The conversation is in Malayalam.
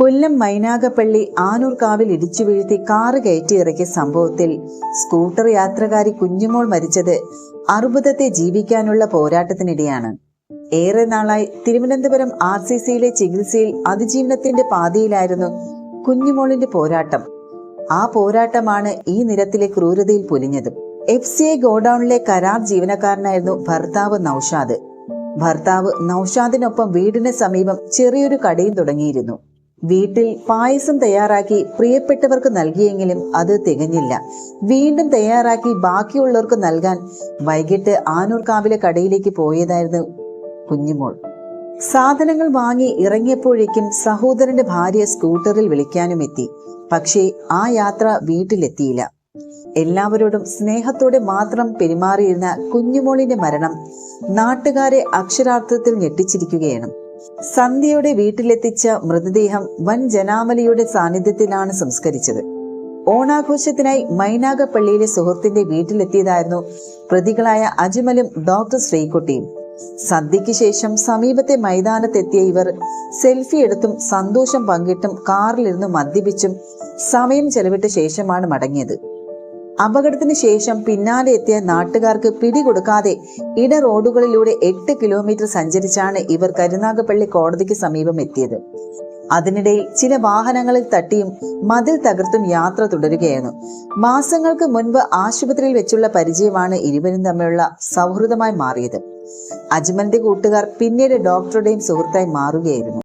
കൊല്ലം മൈനാഗപ്പള്ളി ആനൂർക്കാവിൽ ഇടിച്ചു വീഴ്ത്തി കാറ് കയറ്റിയിറക്കിയ സംഭവത്തിൽ സ്കൂട്ടർ യാത്രക്കാരി കുഞ്ഞുമോൾ മരിച്ചത് അർബുദത്തെ ജീവിക്കാനുള്ള പോരാട്ടത്തിനിടെയാണ്. ഏറെ നാളായി തിരുവനന്തപുരം ആർ സി സിയിലെ ചികിത്സയിൽ അതിജീവനത്തിന്റെ പാതയിലായിരുന്നു കുഞ്ഞുമോളിന്റെ പോരാട്ടം. ആ പോരാട്ടമാണ് ഈ നിരത്തിലെ ക്രൂരതയിൽ പൊലിഞ്ഞത്. എഫ് സി ഐ ഗോഡൌണിലെ കരാർ ജീവനക്കാരനായിരുന്നു ഭർത്താവ് നൌഷാദ്. ഭർത്താവ് നൌഷാദിനൊപ്പം വീടിന് സമീപം ചെറിയൊരു കടയും തുടങ്ങിയിരുന്നു. വീട്ടിൽ പായസം തയ്യാറാക്കി പ്രിയപ്പെട്ടവർക്ക് നൽകിയെങ്കിലും അത് തികഞ്ഞില്ല. വീണ്ടും തയ്യാറാക്കി ബാക്കിയുള്ളവർക്ക് നൽകാൻ വൈകിട്ട് ആനൂർക്കാവിലെ കടയിലേക്ക് പോയതായിരുന്നു കുഞ്ഞുമോൾ. സാധനങ്ങൾ വാങ്ങി ഇറങ്ങിയപ്പോഴേക്കും സഹോദരന്റെ ഭാര്യ സ്കൂട്ടറിൽ വിളിക്കാനും എത്തി. പക്ഷേ ആ യാത്ര വീട്ടിലെത്തിയില്ല. എല്ലാവരോടും സ്നേഹത്തോടെ മാത്രം പെരുമാറിയിരുന്ന കുഞ്ഞുമോളിന്റെ മരണം നാട്ടുകാരെ അക്ഷരാർത്ഥത്തിൽ ഞെട്ടിച്ചിരിക്കുകയാണ്. സന്ധ്യയുടെ വീട്ടിലെത്തിച്ച മൃതദേഹം വൻ ജനാവലിയുടെ സാന്നിധ്യത്തിലാണ് സംസ്കരിച്ചത്. ഓണാഘോഷത്തിനായി മൈനാഗപ്പള്ളിയിലെ സുഹൃത്തിന്റെ വീട്ടിലെത്തിയതായിരുന്നു പ്രതികളായ അജ്മലും ഡോക്ടർ ശ്രീകുട്ടിയും. സന്ധ്യയ്ക്ക് ശേഷം സമീപത്തെ മൈതാനത്തെത്തിയ ഇവർ സെൽഫി എടുത്തും സന്തോഷം പങ്കിട്ടും കാറിലിരുന്ന് മദ്യപിച്ചും സമയം ചെലവിട്ട ശേഷമാണ് മടങ്ങിയത്. അപകടത്തിന് ശേഷം പിന്നാലെ എത്തിയ നാട്ടുകാർക്ക് പിടികൊടുക്കാതെ ഇട റോഡുകളിലൂടെ എട്ട് കിലോമീറ്റർ സഞ്ചരിച്ചാണ് ഇവർ കരുനാഗപ്പള്ളി കോടതിക്ക് സമീപം എത്തിയത്. അതിനിടയിൽ ചില വാഹനങ്ങളിൽ തട്ടിയും മതിൽ തകർത്തും യാത്ര തുടരുകയായിരുന്നു. മാസങ്ങൾക്ക് മുൻപ് ആശുപത്രിയിൽ വെച്ചുള്ള പരിചയമാണ് ഇരുവരും തമ്മിലുള്ള സൗഹൃദമായി മാറിയത്. അജ്മലിന്റെ കൂട്ടുകാർ പിന്നീട് ഡോക്ടറുടെയും സുഹൃത്തായി മാറുകയായിരുന്നു.